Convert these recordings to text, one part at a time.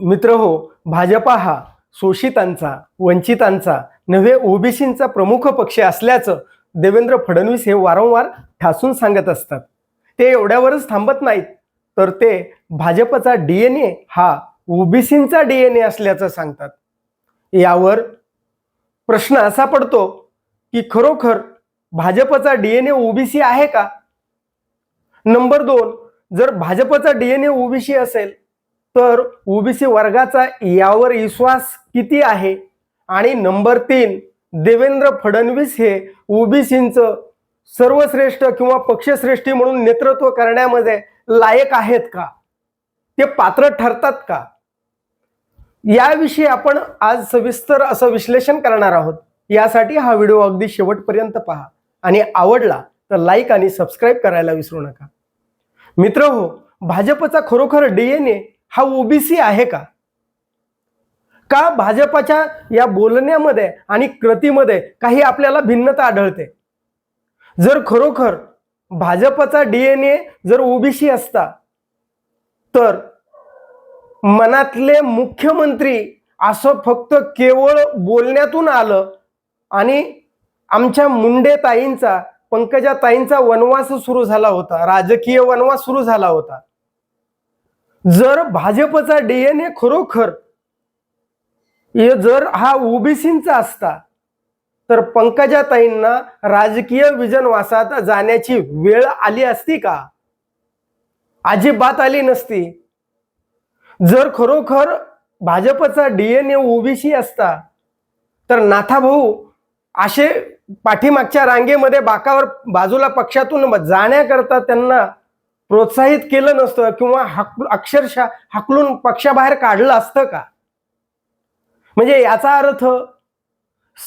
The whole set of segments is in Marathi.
मित्र हो भाजपा हा शोषितांचा वंचितांचा नव्हे ओबीसींचा प्रमुख पक्ष असल्याचं देवेंद्र फडणवीस हे वारंवार ठासून सांगत असतात. ते एवढ्यावरच थांबत नाहीत तर ते भाजपचा डी एन ए हा ओबीसींचा डी एन ए असल्याचं सांगतात. यावर प्रश्न असा पडतो की खरोखर भाजपचा डी एन ए ओबीसी आहे का? नंबर दोन जर भाजपचा डी एन ए ओबीसी असेल तर ओबीसी वर्गाचा यावर विश्वास किती आहे? आणि नंबर तीन देवेंद्र फडणवीस हे ओबीसींचं सर्वश्रेष्ठ किंवा पक्षश्रेष्ठी म्हणून नेतृत्व करण्यामध्ये लायक आहेत का? ते पात्र ठरतात का? याविषयी आपण आज सविस्तर असं विश्लेषण करणार आहोत. यासाठी हा व्हिडिओ अगदी शेवटपर्यंत पहा. आणि आवडला तर लाईक आणि सबस्क्राईब करायला विसरू नका. मित्र हो भाजपचा खरोखर डीएनए हा ओबीसी आहे का? का भाजपाच्या या बोलण्यामध्ये आणि कृतीमध्ये काही आपल्याला भिन्नता आढळते? जर खरोखर भाजपचा डीएनए जर ओबीसी असता तर मनातले मुख्यमंत्री असं फक्त केवळ बोलण्यातून आलं आणि आमच्या मुंडे ताईंचा पंकजा ताईंचा वनवास सुरू झाला होता राजकीय वनवास सुरू झाला होता. जर भाजपचा डीएनए खरोखर जर हा ओबीसींचा असता तर पंकजाताईंना राजकीय विजनवासात जाण्याची वेळ आली असती का? अजिबात आली नसती. जर खरोखर भाजपचा डीएनए ओबीसी असता तर नाथाभाऊ असे पाठीमागच्या रांगेमध्ये बाकावर बाजूला पक्षातून जाण्याकरता त्यांना प्रोत्साहित केलं नसतं किंवा हक अक्षरशः हाकलून पक्षाबाहेर काढलं असतं का? म्हणजे याचा अर्थ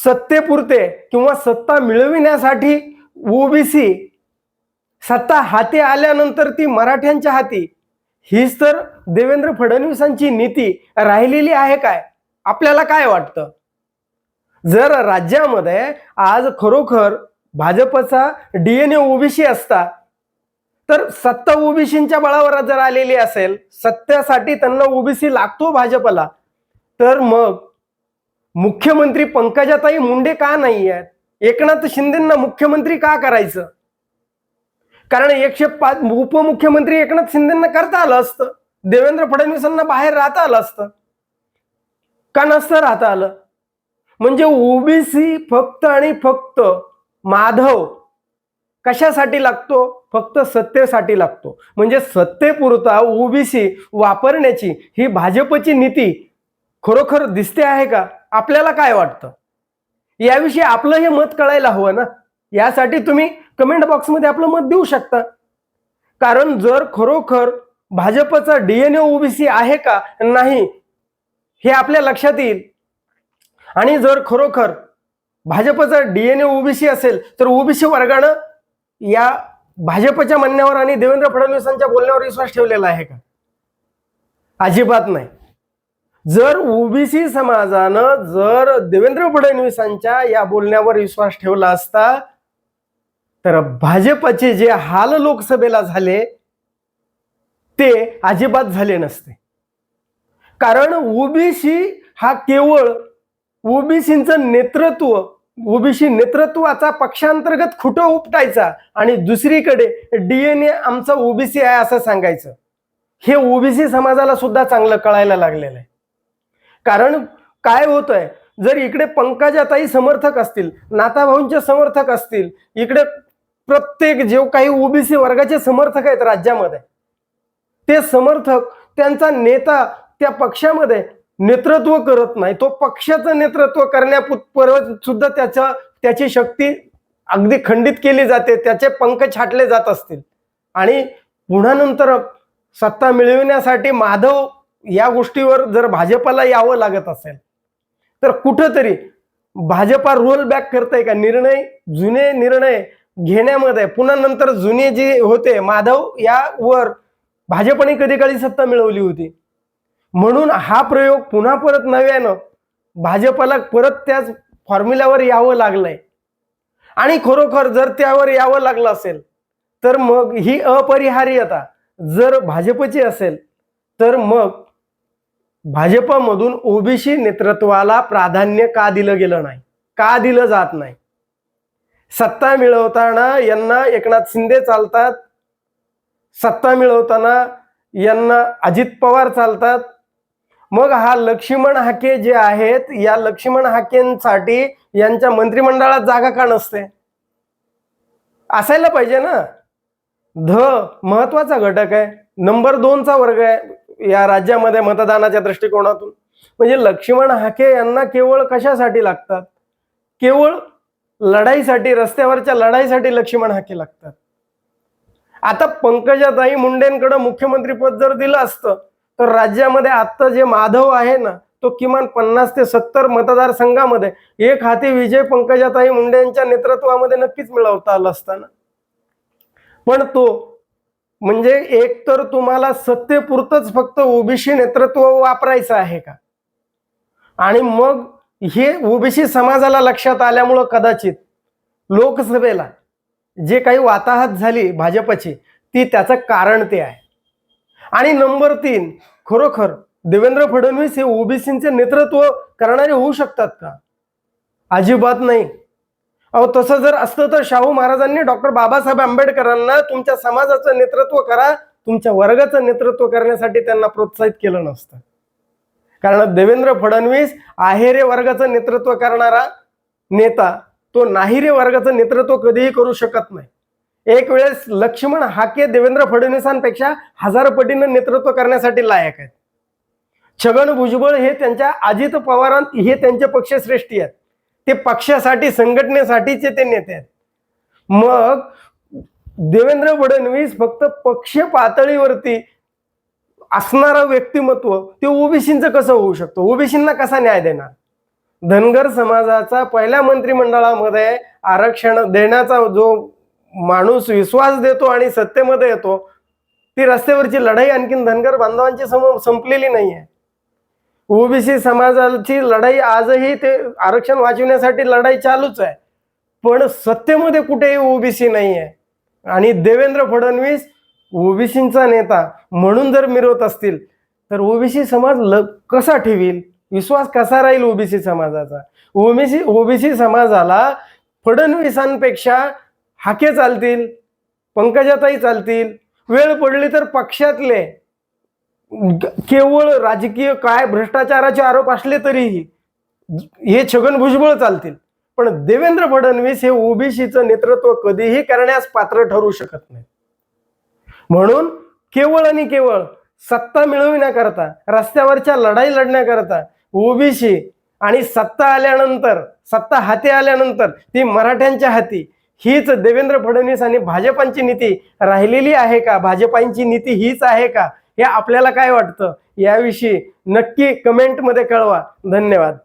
सत्तेपुरते किंवा सत्ता मिळविण्यासाठी ओबीसी सत्ता हाती आल्यानंतर ती मराठ्यांच्या हाती. हीच तर देवेंद्र फडणवीसांची नीती राहिलेली आहे काय? आपल्याला काय वाटतं? जर राज्यामध्ये आज खरोखर भाजपचा डीएनए ओबीसी असता तर सत्ता ओबीसींच्या बळावर जर आलेली असेल सत्यासाठी त्यांना ओबीसी लागतो भाजपला तर मग मुख्यमंत्री पंकजाताई मुंडे का नाही आहेत? एकनाथ शिंदेना मुख्यमंत्री का करायचं? कारण एकशे पाच उपमुख्यमंत्री एकनाथ शिंदेना करता आलं असतं. देवेंद्र फडणवीसांना बाहेर राहता आलं असतं. का नसतं राहता आलं? म्हणजे ओबीसी फक्त आणि फक्त माधव कशासाठी लागतो? फक्त सत्तेसाठी लागतो. म्हणजे सत्तेपुरता ओबीसी वापरण्याची ही भाजपची नीती खरोखर दिसते आहे का? आपल्याला काय वाटतं? याविषयी आपलं हे मत कळायला हवं ना? यासाठी तुम्ही कमेंट बॉक्समध्ये आपलं मत देऊ शकता. कारण जर खरोखर भाजपचा डीएनए ओबीसी आहे का? नाही. हे आपल्या लक्षात येईल. आणि जर खरोखर भाजपचा डीएनए ओबीसी असेल तर ओबीसी वर्गानं या भाजपच्या म्हणण्यावर आणि देवेंद्र फडणवीसांच्या बोलण्यावर विश्वास ठेवलेला आहे का? अजिबात नाही. जर ओबीसी समाजानं जर देवेंद्र फडणवीसांच्या या बोलण्यावर विश्वास ठेवला असता तर भाजपचे जे हाल लोकसभेला झाले ते अजिबात झाले नसते. कारण ओबीसी हा केवळ ओबीसीचं नेतृत्व ओबीसी नेतृत्वाचा पक्षांतर्गत खुटं उपटायचा आणि दुसरीकडे डीएनए आमचा ओबीसी आहे असं सांगायचं. हे ओबीसी समाजाला सुद्धा चांगलं कळायला लागलेलं आहे. कारण काय होतंय? जर इकडे पंकजाताई समर्थक असतील नाताभाऊंचे समर्थक असतील इकडे प्रत्येक जे काही ओबीसी वर्गाचे समर्थक आहेत राज्यामध्ये. ते समर्थक त्यांचा नेता त्या पक्षामध्ये नेतृत्व करत नाही. तो पक्षाचं नेतृत्व करण्यापूर्वत सुद्धा त्याचा त्याची शक्ती अगदी खंडित केली जाते. त्याचे पंख छाटले जात असतील. आणि पुन्हा नंतर सत्ता मिळविण्यासाठी माधव या गोष्टीवर जर भाजपाला यावं लागत असेल तर कुठंतरी भाजपा रोल बॅक करतंय का? निर्णय जुने निर्णय घेण्यामध्ये. पुन्हा नंतर जुने जे होते माधव यावर भाजपने कधी काळी सत्ता मिळवली होती. म्हणून हा प्रयोग पुन्हा परत नव्यानं भाजपला परत त्याच फॉर्म्युल्यावर यावं लागलंय. आणि खरोखर जर त्यावर यावं लागलं असेल तर मग ही अपरिहार्यता जर भाजपची असेल तर मग भाजपमधून ओबीसी नेतृत्वाला प्राधान्य का दिलं गेलं नाही? का दिलं जात नाही? सत्ता मिळवताना यांना एकनाथ शिंदे चालतात. सत्ता मिळवताना यांना अजित पवार चालतात. मग हा लक्ष्मण हाके जे आहेत या लक्ष्मण हाकेंसाठी यांच्या मंत्रिमंडळात जागा का नसते? असायला पाहिजे ना. ध महत्त्वाचा घटक आहे. नंबर दोनचा वर्ग आहे या राज्यामध्ये मतदानाच्या दृष्टिकोनातून. म्हणजे लक्ष्मण हाके यांना केवळ कशासाठी लागतात? केवळ लढाईसाठी रस्त्यावरच्या लढाईसाठी लक्ष्मण हाके लागतात. आता पंकजाताई मुंडेंकडे मुख्यमंत्रीपद जर दिलं असतं तर राज्यामध्ये आत्ता जे माधव आहे ना तो किमान पन्नास ते सत्तर मतदारसंघामध्ये एक हाती विजय पंकजाताई मुंडे यांच्या नेतृत्वामध्ये नक्कीच मिळवता आला असताना. पण तो म्हणजे एक तर तुम्हाला सत्तेपुरतच फक्त ओबीसी नेतृत्व वापरायचं आहे का? आणि मग हे ओबीसी समाजाला लक्षात आल्यामुळं कदाचित लोकसभेला जे काही वाताहत झाली भाजपची ती त्याचं कारण ते आहे. आणि नंबर तीन खरोखर देवेंद्र फडणवीस हे ओबीसीचे नेतृत्व करणारे होऊ शकतात का? अजिबात नाही. अहो तसं जर असतं तर शाहू महाराजांनी डॉक्टर बाबासाहेब आंबेडकरांना तुमच्या समाजाचं नेतृत्व करा तुमच्या वर्गाचं नेतृत्व करण्यासाठी त्यांना प्रोत्साहित केलं नसतं. कारण देवेंद्र फडणवीस आहेरे वर्गाचं नेतृत्व करणारा नेता तो नाहिरे वर्गाचं नेतृत्व कधीही करू शकत नाही. एक वेळेस लक्ष्मण हाके देवेंद्र फडणवीसांपेक्षा हजार पटीनं नेतृत्व करण्यासाठी लायक आहेत. छगन भुजबळ हे त्यांच्या अजित पवारां हे त्यांचे पक्षश्रेष्ठी आहेत. ते पक्षासाठी संघटनेसाठीचे ते नेते आहेत. मग देवेंद्र फडणवीस फक्त पक्ष पातळीवरती असणारं व्यक्तिमत्व ते ओबीसींचं कसं होऊ शकतं? ओबीसींना कसा न्याय देणार? धनगर समाजाचा पहिल्या मंत्रिमंडळामध्ये आरक्षण देण्याचा जो माणूस विश्वास देतो आणि सत्तेमध्ये येतो ती रस्त्यावरची लढाई आणखीन धनगर बांधवांची सम संपलेली नाही आहे ओबीसी समाजाची लढाई आजही ते आरक्षण वाचवण्यासाठी लढाई चालूच आहे. पण सत्तेमध्ये कुठेही ओबीसी नाही आहे आणि देवेंद्र फडणवीस ओबीसींचा नेता म्हणून जर मिरवत असतील तर ओबीसी समाज ल कसा ठेवील? विश्वास कसा राहील ओबीसी समाजाचा? ओबीसी ओबीसी समाजाला फडणवीसांपेक्षा हाके चालतील पंकजाताई चालतील वेळ पडली तर पक्षातले केवळ राजकीय काय भ्रष्टाचाराचे आरोप असले तरीही हे छगन भुजबळ चालतील. पण देवेंद्र फडणवीस हे ओबीसीचं नेतृत्व कधीही करण्यास पात्र ठरू शकत नाही म्हणून केवळ आणि केवळ सत्ता मिळविण्याकरता रस्त्यावरच्या लढाई लढण्याकरता ओबीसी आणि सत्ता आल्यानंतर सत्ता हाती आल्यानंतर ती मराठ्यांच्या हाती हीच देवेंद्र फडणवीस आणि भाजपांची नीती राहिलेली आहे का? भाजपांची नीती हीच आहे का? हे आपल्याला काय वाटतं? याविषयी नक्की कमेंटमध्ये कळवा. धन्यवाद.